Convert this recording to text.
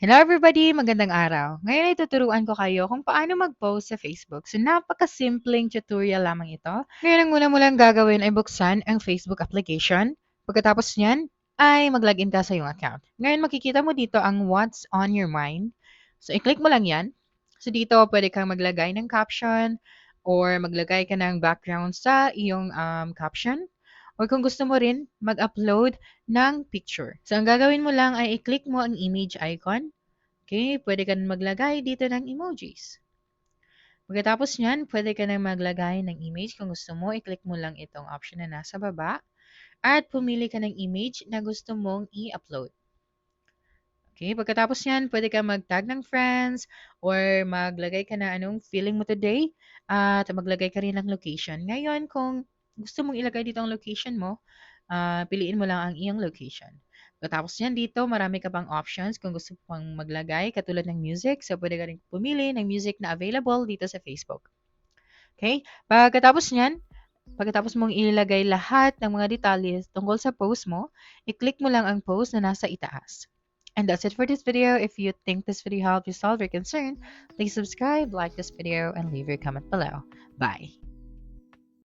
Hello everybody! Magandang araw. Ngayon ay tuturuan ko kayo kung paano mag-post sa Facebook. So napaka-simpleng tutorial lamang ito. Ngayon ang una mo lang gagawin ay buksan ang Facebook application. Pagkatapos niyan ay mag-login ka sa iyong account. Ngayon makikita mo dito ang What's on your mind. So i-click mo lang yan. So dito pwede kang maglagay ng caption or maglagay ka ng background sa iyong um, caption. Or kung gusto mo rin, mag-upload ng picture. So, ang gagawin mo lang ay i-click mo ang image icon. Okay, pwede ka maglagay dito ng emojis. Pagkatapos niyan, pwede ka na maglagay ng image. Kung gusto mo, i-click mo lang itong option na nasa baba. At pumili ka ng image na gusto mong i-upload. Okay, pagkatapos niyan, pwede ka mag-tag ng friends or maglagay ka na anong feeling mo today at maglagay ka rin ng location. Ngayon, kung gusto mong ilagay dito ang location mo, uh, piliin mo lang ang iyong location. Pagkatapos yan dito, marami ka pang options kung gusto pang maglagay, katulad ng music. So, pwede ka rin pumili ng music na available dito sa Facebook. Okay? Pagkatapos niyan, pagkatapos mong ilagay lahat ng mga detalles tungkol sa post mo, i-click mo lang ang post na nasa itaas. And that's it for this video. If you think this video helped you solve your concern, please subscribe, like this video, and leave your comment below. Bye!